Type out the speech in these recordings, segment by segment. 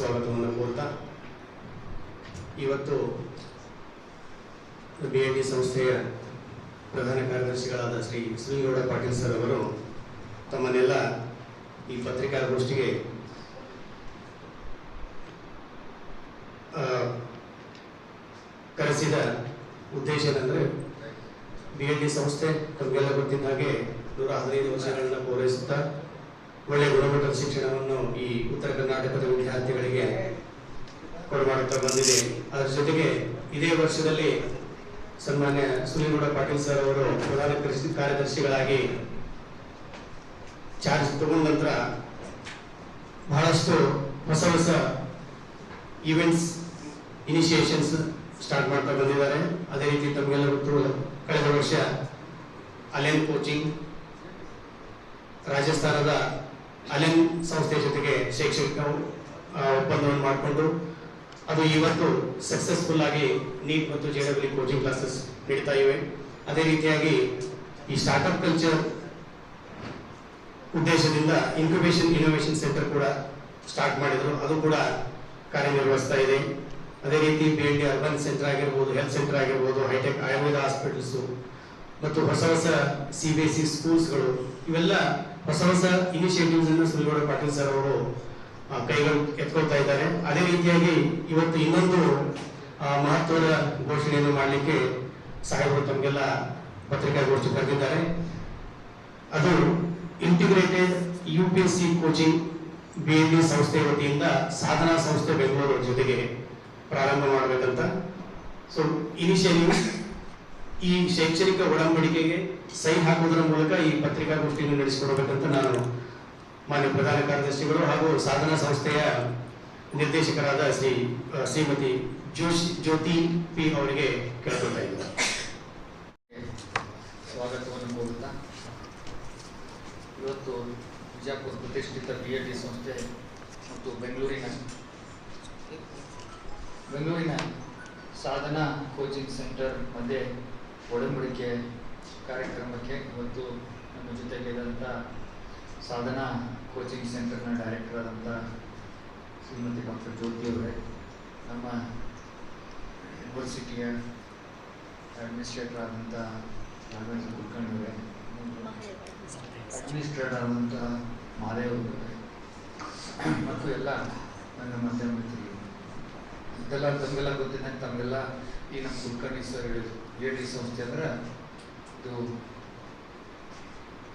ಮಾಡುತ್ತಾ ಇವತ್ತು B N D ಸಂಸ್ಥೆಯ ಪ್ರಧಾನ ಕಾರ್ಯದರ್ಶಿಗಳಾದ ಶ್ರೀ ಶ್ರೀಗೌಡ ಪಾಟೀಲ್ ಸರ್ ಅವರು ತಮ್ಮನ್ನೆಲ್ಲ ಈ ಪತ್ರಿಕಾಗೋಷ್ಠಿಗೆ ಕರೆಸಿದ ಉದ್ದೇಶ ಏನಂದ್ರೆ ಬಿ ಎಲ್ ಡಿ ಸಂಸ್ಥೆ ತಮಗೆಲ್ಲ ಗೊತ್ತಿದ್ದ ಹಾಗೆ ನೂರ ಹದಿನೈದು ವರ್ಷಗಳನ್ನ ಪೂರೈಸುತ್ತಾ ಒಳ್ಳೆಯ ಗುಣಮಟ್ಟದ ಶಿಕ್ಷಣವನ್ನು ಈ ಉತ್ತರ ಕರ್ನಾಟಕದ ವಿದ್ಯಾರ್ಥಿಗಳಿಗೆ ಕೊಡಮಾಡುತ್ತಾ ಬಂದಿದೆ. ಅದರ ಜೊತೆಗೆ ಇದೇ ವರ್ಷದಲ್ಲಿ ಸನ್ಮಾನ್ಯ ಸುನೀಗೌಡ ಪಾಟೀಲ್ ಸರ್ ಅವರು ಪ್ರಧಾನ ಕಾರ್ಯದರ್ಶಿಗಳಾಗಿ ಚಾರ್ಜ್ ತಗೊಂಡ ನಂತರ ಬಹಳಷ್ಟು ಹೊಸ ಹೊಸ ಈವೆಂಟ್ಸ್ ಇನಿಷಿಯೇಷನ್ಸ್ ಸ್ಟಾರ್ಟ್ ಮಾಡ್ತಾ ಬಂದಿದ್ದಾರೆ. ಅದೇ ರೀತಿ ತಮಗೆಲ್ಲ ಗೊತ್ತು ಕಳೆದ ವರ್ಷ ಅಲೆನ್ ಕೋಚಿಂಗ್, ರಾಜಸ್ಥಾನದ ಅಲೆನ್ ಸಂಸ್ಥೆ ಜೊತೆಗೆ ಶೈಕ್ಷಣಿಕ ಒಪ್ಪಂದವನ್ನು ಮಾಡಿಕೊಂಡು ಅದು ಇವತ್ತು ಸಕ್ಸಸ್ಫುಲ್ ಆಗಿ ನೀಟ್ ಮತ್ತು ಜೆ ಡಬ್ಲ್ಯೂ ಕೋಚಿಂಗ್ ಕ್ಲಾಸಸ್ ನೀಡ್ತಾ ಇವೆ. ಅದೇ ರೀತಿಯಾಗಿ ಈ ಸ್ಟಾರ್ಟ್ಅಪ್ ಕಲ್ಚರ್ ಉದ್ದೇಶದಿಂದ ಇನ್ಕ್ಯುಬೇಷನ್ ಇನೋವೇಷನ್ ಸೆಂಟರ್ ಕೂಡ ಸ್ಟಾರ್ಟ್ ಮಾಡಿದ್ರು. ಅದು ಕೂಡ ಕಾರ್ಯನಿರ್ವಹಿಸ್ತಾ ಇದೆ. ಅದೇ ರೀತಿ B L D urban centre ಆಗಿರ್ಬೋದು ಹೆಲ್ತ್ ಸೆಂಟರ್ ಆಗಿರ್ಬೋದು ಹೈಟೆಕ್ ಆಯುರ್ವೇದ ಹಾಸ್ಪಿಟಲ್ಸು ಮತ್ತು ಹೊಸ ಹೊಸ ಸಿ ಬಿ ಎಸ್ ಸಿ ಸ್ಕೂಲ್ಸ್ಗಳು ಇವೆಲ್ಲ ಹೊಸ ಹೊಸ ಇನಿಷಿಯೇಟಿವ್ಸ್ ಅನ್ನು ಸುರೇಗೌಡ ಪಾಟೀಲ್ ಸರ್ ಅವರು ಕೈಗಳು ಎತ್ಕೊಳ್ತಾ ಇದ್ದಾರೆ. ಅದೇ ರೀತಿಯಾಗಿ ಇವತ್ತು ಇನ್ನೊಂದು ಮಹತ್ವದ ಘೋಷಣೆಯನ್ನು ಮಾಡಲಿಕ್ಕೆ ಸಾಹೇಬರು ತಮಗೆಲ್ಲ ಪತ್ರಿಕಾಗೋಷ್ಠಿ ಕರೆದಿದ್ದಾರೆ. ಅದು integrated U P S C coaching B L E ಸಂಸ್ಥೆ ವತಿಯಿಂದ ಸಾಧನಾ ಸಂಸ್ಥೆ ಬೆಂಗಳೂರು ಜೊತೆಗೆ ಪ್ರಾರಂಭ ಮಾಡಬೇಕಂತ. ಸೊ ಇನಿಷಿಯಲಿ ಈ ಶೈಕ್ಷಣಿಕ ಒಡಂಬಡಿಕೆಗೆ ಸಹಿ ಹಾಕುವುದರ ಮೂಲಕ ಈ ಪತ್ರಿಕಾಗೋಷ್ಠಿಯನ್ನು ನಡೆಸಿಕೊಡಬೇಕಂತ ನಾನು ಮಾನ್ಯ ಪ್ರಧಾನ ಕಾರ್ಯದರ್ಶಿಗಳು ಹಾಗೂ ಸಾಧನಾ ಸಂಸ್ಥೆಯ ನಿರ್ದೇಶಕರಾದ ಶ್ರೀ ಶ್ರೀಮತಿ ಜೋಶಿ, ಜ್ಯೋತಿ ಪಿ ಅವರಿಗೆ ಕೇಳ್ಕೊಳ್ತಾ ಇದ್ದೀನಿ. ಇವತ್ತು ಬಿಜಾಪುರ ಪ್ರತಿಷ್ಠಿತ ಬಿ ಡಿ ಸಂಸ್ಥೆ ಮತ್ತು ಬೆಂಗಳೂರಿನ ಬೆಂಗಳೂರಿನ ಸಾಧನಾ ಕೋಚಿಂಗ್ ಸೆಂಟರ್ ಮಧ್ಯೆ ಒಡಂಬಡಿಕೆ ಕಾರ್ಯಕ್ರಮಕ್ಕೆ ಇವತ್ತು ನಮ್ಮ ಜೊತೆಗಿದ್ದಂಥ ಸಾಧನಾ ಕೋಚಿಂಗ್ ಸೆಂಟರ್ನ ಡೈರೆಕ್ಟರ್ ಆದಂಥ ಶ್ರೀಮತಿ ಡಾಕ್ಟರ್ ಜ್ಯೋತಿ ಅವರೇ, ನಮ್ಮ ಯೂನಿವರ್ಸಿಟಿಯ ಅಡ್ಮಿನಿಸ್ಟ್ರೇಟರ್ ಆದಂಥ ರಾಘವೇಂದ್ರ ಕುಲಕರ್ಣಿ ಅವರೇ ಅಡ್ಮಿನಿಸ್ಟ್ರೇಟರ್ ಆದಂಥ ಮಹಾದೇವ್ ಅವರೇ, ಮತ್ತು ಎಲ್ಲ ನನ್ನ ಮಧ್ಯಮ ಮಿತ್ರರು. ಇದೆಲ್ಲ ತಮಗೆಲ್ಲ ಗೊತ್ತಿದ್ದಂಗೆ ತಮಗೆಲ್ಲ ಈ ನಮ್ಮ ಕುಲಕರ್ಣಿ ಸರ್ ಹೇಳಿದ್ರು. ಎ ಡಿ ಸಂಸ್ಥೆ ಅಂದ್ರೆ ಇದು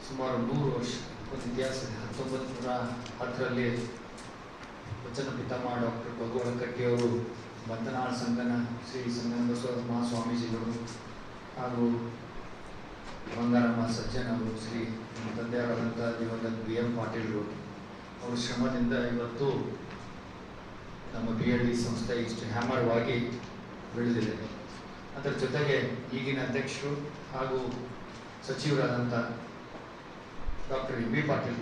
ಸುಮಾರು ನೂರು ವರ್ಷ ಒಂದು ಇತಿಹಾಸ ಇದೆ. ಹತ್ತೊಂಬತ್ತು ನೂರ ಹತ್ತರಲ್ಲಿ ವಚನ ಪಿತಾಮಹ ಡಾಕ್ಟರ್ ಭಗವಳ ಕಟ್ಟಿಯವರು ಬಂಧನಾಳ ಸಂಘನ ಶ್ರೀ ಸಂಗನ ಬಸವ ಮಹಾಸ್ವಾಮೀಜಿಗಳು ಹಾಗೂ ಬಂಗಾರಮ್ಮ ಸಜ್ಜನ್ ಶ್ರೀ ತಂದೆಯವರಾದಂಥ ದಿವಂಗತ ಬಿ ಎಂ ಪಾಟೀಲ್ರು ಅವರ. ಶ್ರಮದಿಂದ ಇವತ್ತು ನಮ್ಮ ಬಿ ಎಲ್ ಡಿ ಸಂಸ್ಥೆ ಇಷ್ಟು ಹ್ಯಾಮರ್ವಾಗಿ ಬೆಳೆದಿದೆ. ಅದರ ಜೊತೆಗೆ ಈಗಿನ ಅಧ್ಯಕ್ಷರು ಹಾಗೂ ಸಚಿವರಾದಂಥ ಡಾಕ್ಟರ್ ಎಂ ಬಿ ಪಾಟೀಲ್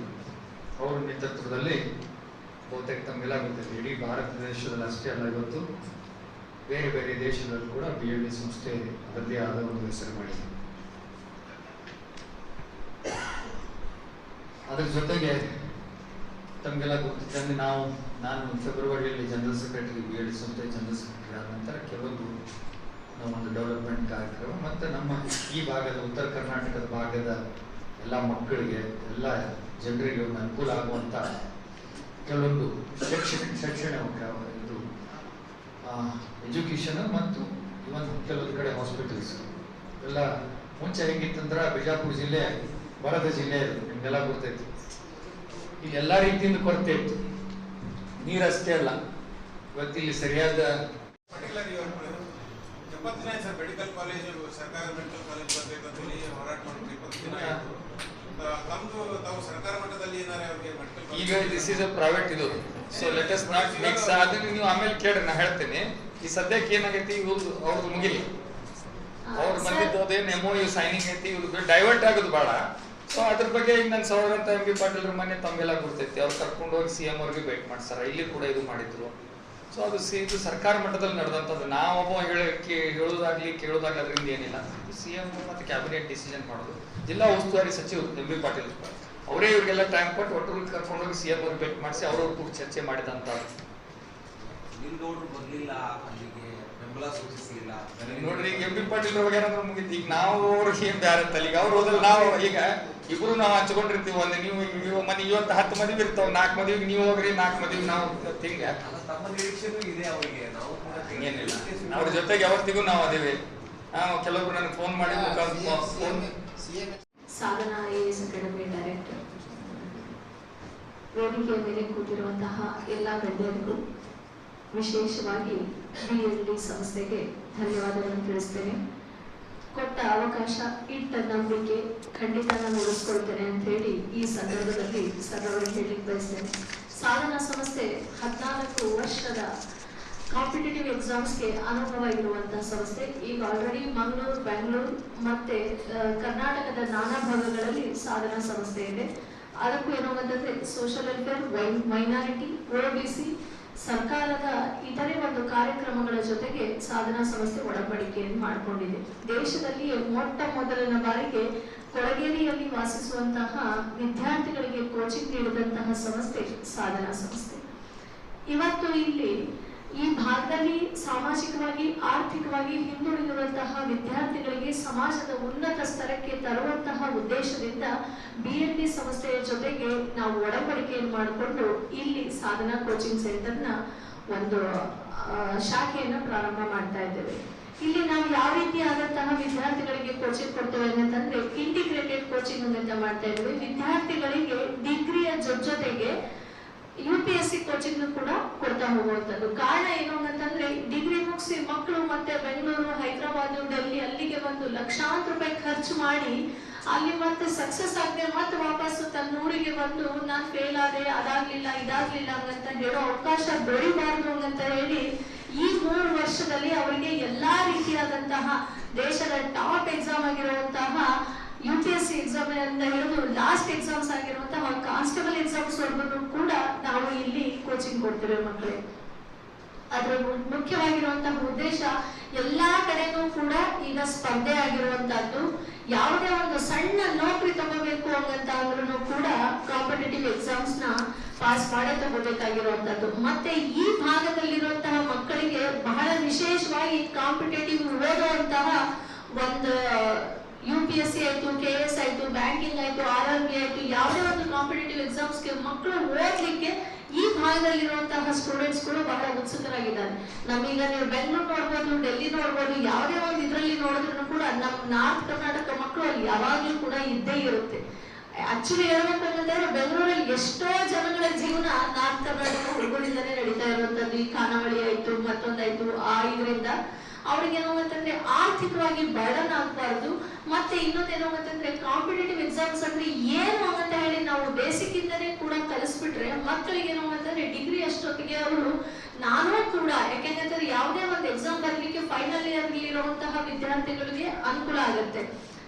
ಅವರ ನೇತೃತ್ವದಲ್ಲಿ ಬಹುತೇಕ ತಮಗೆಲ್ಲ ಗೊತ್ತಿದೆ ಇಡೀ ಭಾರತ ದೇಶದಲ್ಲಿ ಅಷ್ಟೇ ಅಲ್ಲ, ಇವತ್ತು ಬೇರೆ ಬೇರೆ ದೇಶದಲ್ಲೂ ಕೂಡ ಬಿ ಎಲ್ ಡಿ ಸಂಸ್ಥೆ ಅದರದೇ ಆದ ಒಂದು ಹೆಸರು ಮಾಡಿದೆ. ಅದರ ಜೊತೆಗೆ ತಮಗೆಲ್ಲ ಗೊತ್ತಿದ್ದಂಗೆ ನಾವು, ನಾನು ಫೆಬ್ರವರಿಯಲ್ಲಿ general secretary B L D ಸಂಸ್ಥೆ ಜನರಲ್ ಸೆಕ್ರೆಟರಿ ಆದ ನಂತರ ಕೆಲವೊಂದು ಒಂದು ಡೆವಲಪ್ಮೆಂಟ್ ಕಾರ್ಯಕ್ರಮ ಮತ್ತು ನಮ್ಮ ಈ ಭಾಗದ ಉತ್ತರ ಕರ್ನಾಟಕದ ಭಾಗದ ಎಲ್ಲ ಮಕ್ಕಳಿಗೆ, ಎಲ್ಲ ಜನರಿಗೆ ಒಂದು ಅನುಕೂಲ ಆಗುವಂಥ ಕೆಲವೊಂದು ಶೈಕ್ಷಣಿಕ ಶಿಕ್ಷಣ ಇದು ಎಜುಕೇಷನ್ ಮತ್ತು ಇವನ್ ಕೆಲವೊಂದು ಕಡೆ ಹಾಸ್ಪಿಟಲ್ಸ್ ಎಲ್ಲ ಮುಂಚೆ ಹೆಂಗಿತ್ತಂದ್ರೆ ಬಿಜಾಪುರ ಜಿಲ್ಲೆ ಬರದ ಜಿಲ್ಲೆ ನಿಮಗೆಲ್ಲ ನಿಮ್ಗೆಲ್ಲ ಗೊತ್ತೈತಿ. ಈಗ ಎಲ್ಲ ರೀತಿಯಿಂದ ಕೊರತೆ ಇತ್ತು. ನೀರಷ್ಟೇ ಅಲ್ಲ. ಇವತ್ತಿಲ್ಲಿ ಸರಿಯಾದ ಎಪ್ಪತ್ತು ದಿನ ಸರ್ ಮೆಡಿಕಲ್ ಕಾಲೇಜು ಸರ್ಕಾರ ಮೆಡಿಕಲ್ ಕಾಲೇಜ್ ಬರಬೇಕು ಅಂತ ಹೇಳಿ ಹೋರಾಟ ಮಾಡ್ಬೇಕು ಇಪ್ಪತ್ತು ದಿನ ಆಯ್ತು. ತಾವು ಸರ್ಕಾರ ಮಟ್ಟದಲ್ಲಿ ಏನಾರ ಅವ್ರಿಗೆ ಮೆಡಿಕಲ್ ಈಗ ದಿಸ್ ಇಸ್ ಅ ಪ್ರೈವೇಟ್ ಇದು. So let us not mix ಅದನ್ನ ನೀವು ಆಮೇಲೆ ಕೇಳಿ ನಾ ಹೇಳ್ತೇನೆ. ಈ ಸದ್ಯಕ್ಕೆ ಏನಾಗೈತಿ ಇವ್ರದ್ದು ಅವ್ರದ್ದು ಮುಗಿಲಿ. ಅವ್ರು ಬಂದಿದ್ದು ಅದೇನು ಎಂ ಯು ಸೈನಿಂಗ್ ಐತಿ ಇವ್ರದ್ದು ಡೈವರ್ಟ್ ಆಗೋದು ಭಾಳ ಸೊ ಅದ್ರ ಬಗ್ಗೆ ಈಗ ನನ್ನ ಸೌರಂತ ಅಂತ ಎಂ ಬಿ ಪಾಟೀಲ್ ಮನೆ ತಮ್ಮೆಲ್ಲ ಗುರ್ತೈತಿ. ಅವ್ರು ಕರ್ಕೊಂಡು ಹೋಗಿ ಸಿ ಎಂ ಅವ್ರಿಗೆ ಭೇಟಿ ಮಾಡ್ಸಾರ. ಇಲ್ಲಿ ಕೂಡ ಇದು ಮಾಡಿದ್ರು. ಸೊ ಅದು ಸಿ ಇದು ಸರ್ಕಾರ ಮಟ್ಟದಲ್ಲಿ ನಡೆದಂಥದ್ದು. ನಾವೊಬ್ಬ ಹೇಳಕ್ಕೆ ಹೇಳೋದಾಗ್ಲಿ ಕೇಳೋದಾಗ್ಲಿ ಅದರಿಂದ ಏನಿಲ್ಲ ಸಿ ಎಂ ಮತ್ತು ಕ್ಯಾಬಿನೆಟ್ ಡಿಸಿಷನ್ ಮಾಡೋದು. ಜಿಲ್ಲಾ ಉಸ್ತುವಾರಿ ಸಚಿವರು ಎಂ ಬಿ ಪಾಟೀಲ್ ಅವರೇ. ಇವರಿಗೆಲ್ಲ ಟೈಮ್ ಕೊಟ್ಟು ಒಟ್ಟು ಕರ್ಕೊಂಡೋಗಿ ಸಿ ಎಂ ಅವ್ರಿಗೆ ಭೇಟಿ ಮಾಡಿಸಿ ಅವ್ರವ್ರ ಕೂಡ ಚರ್ಚೆ ಮಾಡಿದಂಥ ನೋಡ್ರಿ ಈಗ ಎಂ ಬಿ ಪಾಟೀಲ್ ಹೋಗ್ಯಾರ ಮುಗಿತು. ಈಗ ನಾವು ಅವ್ರಿಗೆ ಏನ್ ಅಂತಲ್ಲ ಈಗ ಅವ್ರು ಹೋದ್ರೆ ನಾವು ಈಗ ಇಬ್ರು ನಾವು ಹಚ್ಕೊಂಡಿರ್ತೀವಿ ಒಂದು ನೀವು ನೀವು ಮನೆ ಇವತ್ತು ಹತ್ತು ಮದುವೆ ಇರ್ತಾವ ನಾಲ್ಕು ಮದುವೆಗೆ ನೀವು ಹೋಗ್ರಿ ನಾಲ್ಕು ಮದುವೆ ನಾವು ತಿಂಗ ಅಲ್ಲ, ತಮ್ಮ ನಿರೀಕ್ಷೆನೂ ಇದೆ ಅವರಿಗೆ ನಾವು ಕೂಡ ಏನಿಲ್ಲ ಅವ್ರ ಜೊತೆಗೆ ಯಾವತ್ತಿಗೂ ನಾವು ಅದೇವಿ. ನಾವು ಕೆಲವೊಬ್ರು ನನಗೆ ಫೋನ್ ಮಾಡಿ ಫೋನ್ ಅಕಾಡೆಮಿ ಡೈರೆಕ್ಟರ್ ವೇದಿಕೆಯ ಮೇಲೆ ಕೂತಿರುವಂತಹ ಎಲ್ಲ ಗಣ್ಯರಿಗೂ ವಿಶೇಷವಾಗಿ ಬಿಎಲ್ಡಿ ಸಂಸ್ಥೆಗೆ ಧನ್ಯವಾದಗಳನ್ನು ತಿಳಿಸ್ತೇನೆ. ಕೊಟ್ಟ ಅವಕಾಶ, ಇಟ್ಟ ನಂಬಿಕೆ ಖಂಡಿತ ನಾನು ಉಳಿಸ್ಕೊಳ್ತೇನೆ ಅಂತ ಹೇಳಿ ಈ ಸಂದರ್ಭದಲ್ಲಿ ಸರ್ ಅವರಿಗೆ ಹೇಳಿಕ್ ಬಯಸ್ತೇನೆ ಸಾಧನಾ ಸಂಸ್ಥೆ ಹದಿನಾಲ್ಕು ವರ್ಷದ ಕಾಂಪಿಟೇಟಿವ್ ಎಕ್ಸಾಮ್ಸ್ಗೆ ಅನುಭವ ಇರುವಂತಹ ಸಂಸ್ಥೆ. ಈಗ ಆಲ್ರೆಡಿ ಮಂಗಳೂರು, ಬೆಂಗಳೂರು ಮತ್ತೆ ಕರ್ನಾಟಕದ ನಾನಾ ಭಾಗಗಳಲ್ಲಿ ಸಾಧನಾ ಸಂಸ್ಥೆ ಇದೆ. ಅದಕ್ಕೂ ಏನೋ ಅಂತಂದ್ರೆ ಸೋಷಿಯಲ್ ವೆಲ್ಫೇರ್ ಮೈನಾರಿಟಿ ಒಬಿಸಿ ಸರ್ಕಾರದ ಇತರೆ ಒಂದು ಕಾರ್ಯಕ್ರಮಗಳ ಜೊತೆಗೆ ಸಾಧನಾ ಸಂಸ್ಥೆ ಒಡಂಬಡಿಕೆಯನ್ನು ಮಾಡಿಕೊಂಡಿದೆ. ದೇಶದಲ್ಲಿ ಮೊಟ್ಟ ಮೊದಲನ ಬಾರಿಗೆ ಕೊಳಗೇರಿಯಲ್ಲಿ ವಾಸಿಸುವಂತಹ ವಿದ್ಯಾರ್ಥಿಗಳಿಗೆ ಕೋಚಿಂಗ್ ನೀಡಿದಂತಹ ಸಂಸ್ಥೆ ಸಾಧನಾ ಸಂಸ್ಥೆ. ಇವತ್ತು ಇಲ್ಲಿ ಈ ಭಾಗದಲ್ಲಿ ಸಾಮಾಜಿಕವಾಗಿ, ಆರ್ಥಿಕವಾಗಿ ಹಿಂದುಳಿದಿರುವಂತಹ ವಿದ್ಯಾರ್ಥಿಗಳಿಗೆ ಸಮಾಜದ ಉನ್ನತ ಸ್ತರಕ್ಕೆ ತರುವಂತಹ ಉದ್ದೇಶದಿಂದ ಬಿಎನ್ಡಿ ಸಂಸ್ಥೆಯ ಜೊತೆಗೆ ನಾವು ಒಡಂಬಡಿಕೆಯನ್ನು ಮಾಡಿಕೊಂಡು ಇಲ್ಲಿ ಸಾಧನಾ ಕೋಚಿಂಗ್ ಸೆಂಟರ್ನ ಒಂದು ಶಾಖೆಯನ್ನು ಪ್ರಾರಂಭ ಮಾಡ್ತಾ ಇದ್ದೇವೆ. ಇಲ್ಲಿ ನಾವು ಯಾವ ರೀತಿಯಾದಂತಹ ವಿದ್ಯಾರ್ಥಿಗಳಿಗೆ ಕೋಚಿಂಗ್ ಕೊಡ್ತೇವೆ ಅಂತಂದ್ರೆ ಇಂಟಿಗ್ರೇಟೆಡ್ ಕೋಚಿಂಗ್ ಅಂತ ಮಾಡ್ತಾ ಇದ್ದೇವೆ. ವಿದ್ಯಾರ್ಥಿಗಳಿಗೆ ಡಿಗ್ರಿಯ ಜೊತೆಗೆ U P S C coaching ಕೂಡ ಕೊಡ್ತಾ ಹೋಗುವಂಥದ್ದು. ಕಾರಣ ಏನು ಅಂತಂದ್ರೆ ಡಿಗ್ರಿ ಮುಗಿಸಿ ಮಕ್ಕಳು ಮತ್ತೆ ಬೆಂಗಳೂರು ಹೈದರಾಬಾದ್ ಡೆಲ್ಲಿ ಅಲ್ಲಿಗೆ ಬಂದು ಲಕ್ಷಾಂತರ ರೂಪಾಯಿ ಖರ್ಚು ಮಾಡಿ, ಅಲ್ಲಿ ಮತ್ತೆ ಸಕ್ಸಸ್ ಆಗದೆ ಮತ್ತೆ ವಾಪಸ್ ತನ್ನ ಊರಿಗೆ ಬಂದು, ನಾನು ಫೇಲ್ ಆದೆ, ಅದಾಗ್ಲಿಲ್ಲ, ಇದಾಗ್ಲಿಲ್ಲ ಅಂತ ಹೇಳೋ ಅವಕಾಶ ಬೆಳಿಬಾರ್ದು ಅಂತ ಹೇಳಿ, ಈ ಮೂರು ವರ್ಷದಲ್ಲಿ ಅವರಿಗೆ ಎಲ್ಲಾ ರೀತಿಯಾದಂತಹ ದೇಶದ ಟಾಪ್ ಎಕ್ಸಾಮ್ ಆಗಿರುವಂತಹ U P S C exam ಅಂತ ಹಿಡಿದು ಲಾಸ್ಟ್ ಎಕ್ಸಾಮ್ಸ್ ಆಗಿರುವಂತಹ ಕಾನ್ಸ್ಟೇಬಲ್ ಎಕ್ಸಾಮ್ಸ್ ವರ್ಗೂ ಕೂಡ ನಾವು ಇಲ್ಲಿ ಕೋಚಿಂಗ್ ಕೊಡ್ತೇವೆ ಮಕ್ಕಳಿಗೆ ಅದ್ರ ಮುಖ್ಯವಾಗಿರುವಂತಹ ಉದ್ದೇಶ ಎಲ್ಲಾ ಕಡೆನೂ ಕೂಡ ಈಗ ಸ್ಪರ್ಧೆ ಆಗಿರುವಂತಹದ್ದು ಯಾವುದೇ ಒಂದು ಸಣ್ಣ ನೌಕರಿ ತಗೋಬೇಕು ಅಂತ ಅಂದ್ರೂ ಕೂಡ ಕಾಂಪಿಟೇಟಿವ್ ಎಕ್ಸಾಮ್ಸ್ನ ಪಾಸ್ ಮಾಡೇ ತಗೋಬೇಕಾಗಿರುವಂತದ್ದು ಮತ್ತೆ ಈ ಭಾಗದಲ್ಲಿರುವಂತಹ ಮಕ್ಕಳಿಗೆ ಬಹಳ ವಿಶೇಷವಾಗಿ ಕಾಂಪಿಟೇಟಿವ್ ಓದುವಂತಹ ಒಂದು ಪಿ ಎಸ್ ಸಿ ಆಯ್ತು ಕೆ ಎಸ್ ಆಯ್ತು ಬ್ಯಾಂಕಿಂಗ್ ಆಯ್ತು ಆರ್ ಆರ್ ಬಿ ಆಯ್ತು, ಯಾವುದೇ ಒಂದು ಕಾಂಪಿಟೇಟಿವ್ ಎಕ್ಸಾಮ್ಸ್ಗೆ ಮಕ್ಕಳು ಓದ್ಲಿಕ್ಕೆ ಈ ಭಾಗದಲ್ಲಿರುವಂತಹ ಸ್ಟೂಡೆಂಟ್ಸ್ ಕೂಡ ಬಹಳ ಉತ್ಸುಕರಾಗಿದ್ದಾರೆ. ನಮೀಗ ನೀವು ಬೆಂಗಳೂರು ನೋಡ್ಬೋದು ಡೆಲ್ಲಿ ನೋಡ್ಬೋದು, ಯಾವುದೇ ಒಂದು ಇದರಲ್ಲಿ ನೋಡಿದ್ರು ಕೂಡ ನಮ್ಮ ನಾರ್ತ್ ಕರ್ನಾಟಕ ಮಕ್ಕಳು ಅಲ್ಲಿ ಯಾವಾಗ್ಲೂ ಕೂಡ ಇದ್ದೇ ಇರುತ್ತೆ. ಆಕ್ಚುಲಿ ಹೇಳ್ಬೇಕು ಅಂತಂದ್ರೆ ಬೆಂಗಳೂರಲ್ಲಿ ಎಷ್ಟೋ ಜನಗಳ ಜೀವನ ನಾರ್ತ್ ಕರ್ನಾಟಕ ಹುಡುಗರಿಂದಲೇ ನಡೀತಾ ಇರುವಂತದ್ದು ಈ ಖಾನಾವಳಿ ಆಯ್ತು, ಮತ್ತೊಂದಾಯ್ತು, ಆ ಇದರಿಂದ ಅವ್ರಿಗೆ ಏನೋ ಅಂತಂದ್ರೆ ಆರ್ಥಿಕವಾಗಿ ಬರ್ಡನ್ ಆಗ್ಬಾರ್ದು ಮತ್ತೆ ಇನ್ನೊಂದೇನೋ ಅಂತಂದ್ರೆ ಕಾಂಪಿಟೇಟಿವ್ ಎಕ್ಸಾಮ್ಸ್ ಅಂದ್ರೆ ಏನು ಅಂತ ಹೇಳಿ ನಾವು ಬೇಸಿಕ್ ಇಂದನೇ ಕೂಡ ಕಲಿಸ್ಬಿಟ್ರೆ ಮಕ್ಕಳಿಗೆ ಏನೋ ಅಂತಂದ್ರೆ ಡಿಗ್ರಿ ಅಷ್ಟೊತ್ತಿಗೆ ಅವರು ನಾನು ಕೂಡ, ಯಾಕೆಂದ್ರೆ ಯಾವುದೇ ಒಂದು ಎಕ್ಸಾಮ್ ಬರಲಿಕ್ಕೆ ಫೈನಲ್ ಇಯರ್ ಇರುವಂತಹ ವಿದ್ಯಾರ್ಥಿಗಳಿಗೆ ಅನುಕೂಲ ಆಗುತ್ತೆ.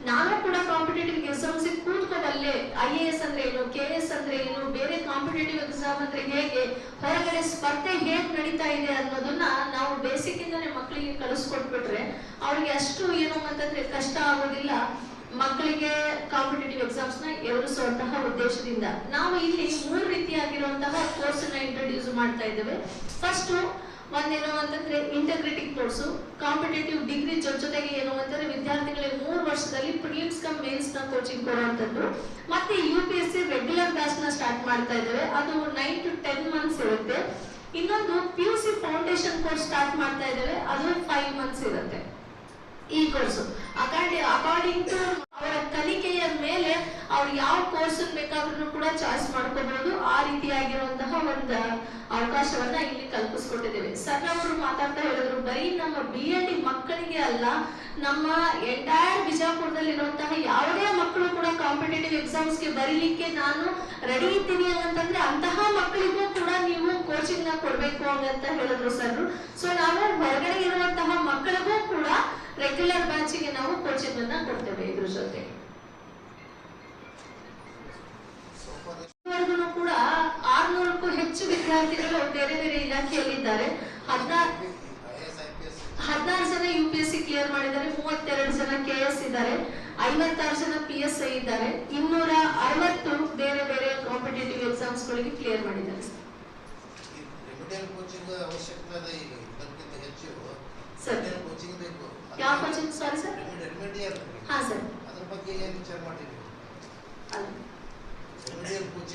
ನಾನು ಕೂಡ ಕಾಂಪಿಟೇಟಿವ್ ಎಕ್ಸಾಮ್ಸ್ ಕೂತ್ಕೋಬಲ್ಲೆ ಐ ಎ ಎಸ್ ಅಂದ್ರೆ ಏನು ಕೆ ಎಸ್ ಅಂದ್ರೆ ಏನು, ಬೇರೆ ಕಾಂಪಿಟೇಟಿವ್ ಎಕ್ಸಾಮ್ ಅಂದ್ರೆ ಹೇಗೆ, ಹೊರಗಡೆ ಸ್ಪರ್ಧೆ ಹೇಗ್ ನಡೀತಾ ಇದೆ ಅನ್ನೋದನ್ನ ನಾವು ಬೇಸಿಕ್ ಇಂದಾನೆ ಮಕ್ಕಳಿಗೆ ಕಲಿಸ್ಕೊಟ್ಬಿಟ್ರೆ ಅವ್ರಿಗೆ ಅಷ್ಟು ಏನು ಅಂತಂದ್ರೆ ಕಷ್ಟ ಆಗೋದಿಲ್ಲ. ಮಕ್ಕಳಿಗೆ ಕಾಂಪಿಟೇಟಿವ್ ಎಕ್ಸಾಮ್ಸ್ನ ಎದುರಿಸುವಂತಹ ಉದ್ದೇಶದಿಂದ. ನಾವು ಇಲ್ಲಿ ಮೂರು ರೀತಿಯಾಗಿರುವಂತಹ ಕೋರ್ಸ್ನ ಇಂಟ್ರೊಡ್ಯೂಸ್ ಮಾಡ್ತಾ ಇದ್ದೇವೆ. ಫಸ್ಟ್ ಒಂದೇನು ಅಂತಂದ್ರೆ ಇಂಟಗ್ರಿಟಿ ಕೋರ್ಸು ಕಾಂಪಿಟೇಟಿವ್ ಡಿಗ್ರಿ ಜೊತೆಗೆ ಏನು ಅಂತಂದ್ರೆ ವಿದ್ಯಾರ್ಥಿಗಳಿಗೆ ಮೂರು ವರ್ಷದಲ್ಲಿ ಪ್ರಿಲಿಮ್ಸ್ ಕಮ್ ಮೇನ್ಸ್ನ ಕೋಚಿಂಗ್ ಕೊಡುವಂತದ್ದು. ಮತ್ತೆ U P S C regular ಬ್ಯಾಚ್ನ start ಮಾಡ್ತಾ ಇದ್ದೇವೆ. ಅದು ನೈನ್ ಟು ಟೆನ್ ಮಂತ್ಸ್ ಇರುತ್ತೆ. ಇನ್ನೊಂದು P U C foundation course start ಮಾಡ್ತಾ ಇದ್ದೇವೆ. ಅದು ಫೈವ್ ಮಂತ್ಸ್ ಇರುತ್ತೆ. ಈ ಕೋರ್ಸ್ ಅಕಾರ್ಡಿಂಗ್ ಅಕಾರ್ಡಿಂಗ್ ಟು ಅವರ ಕಲಿಕೆಯ ಮೇಲೆ ಅವ್ರು ಯಾವ ಕೋರ್ಸ್ ಬೇಕಾದ್ರೂ ಕೂಡ ಚಾಯ್ಸ್ ಮಾಡ್ಕೋಬಹುದು ಆ ರೀತಿಯಾಗಿರುವಂತಹ ಒಂದು ಅವಕಾಶವನ್ನ ಇಲ್ಲಿ ಕಲ್ಪಿಸ್ಕೊಟ್ಟಿದ್ದೇವೆ. ಸರ್ ಅವರು ಮಾತಾಡ್ತಾ ಹೇಳಿದ್ರು ಬರೀ ನಮ್ಮ ಬಿ ಎಲ್ ಡಿ ಮಕ್ಕಳಿಗೆ ಅಲ್ಲ, ನಮ್ಮ ಎಂಟೈರ್ ಬಿಜಾಪುರದಲ್ಲಿರುವಂತಹ ಯಾವುದೇ ಮಕ್ಕಳು ಕೂಡ ಕಾಂಪಿಟೇಟಿವ್ ಎಕ್ಸಾಮ್ಸ್ಗೆ ಬರೀಲಿಕ್ಕೆ ನಾನು ರೆಡಿ ಇದ್ದೀನಿ ಅಂತಂದ್ರೆ ಅಂತಹ ಮಕ್ಕಳಿಗೂ ಕೂಡ ನೀವು ಕೋಚಿಂಗ್ನ ಕೊಡ್ಬೇಕು ಅಂತ ಹೇಳಿದ್ರು ಸರ್. ಸೊ ನಾವು ಹೊರಗಡೆ ಇರುವಂತಹ ಮಕ್ಕಳಿಗೂ ಕೂಡ ರೆಗ್ಯುಲರ್ ಬ್ಯಾಚಿಗೆ ನಾವು ಕೋಚಿಂಗ್ ಅನ್ನ ಕೊಡ್ತೇವೆ ಇದ್ರ ಜೊತೆ ಇದುವರೆಗೂ ಕೂಡ ಆರ್ನೂರಕ್ಕೂ ಹೆಚ್ಚು ವಿದ್ಯಾರ್ಥಿಗಳು ಬೇರೆ ಬೇರೆ ಇಲಾಖೆಯಲ್ಲಿದ್ದಾರೆ ಹದಿನಾರು ಹದಿನಾರು ಜನ U P S C clear ಮಾಡಿದ್ದಾರೆ ಮೂವತ್ತೆರಡು ಜನ ಕೆ ಎಸ್ ಇದ್ದಾರೆ ಐವತ್ತಾರು ಜನ ಪಿ ಎಸ್ ಐ ಇದ್ದಾರೆ. ಇನ್ನೂರ ಅರವತ್ತು ಬೇರೆ ಬೇರೆ ಕಾಂಪಿಟೇಟಿವ್ ಎಕ್ಸಾಮ್ಸ್ ಗಳಿಗೆ ಕ್ಲಿಯರ್ ಮಾಡಿದ್ದಾರೆ ಸರ್. ಯಾವ ಕೋಚಿಂಗ್ ಸಾರಿ. ಸರ್ ಹಾಂ ಸರ್. ಅದ್ರ ಬಗ್ಗೆ ಏನು ವಿಚಾರ ರೆಮಿಡಿಯಲ್ ಕೋಚಿಂಗ್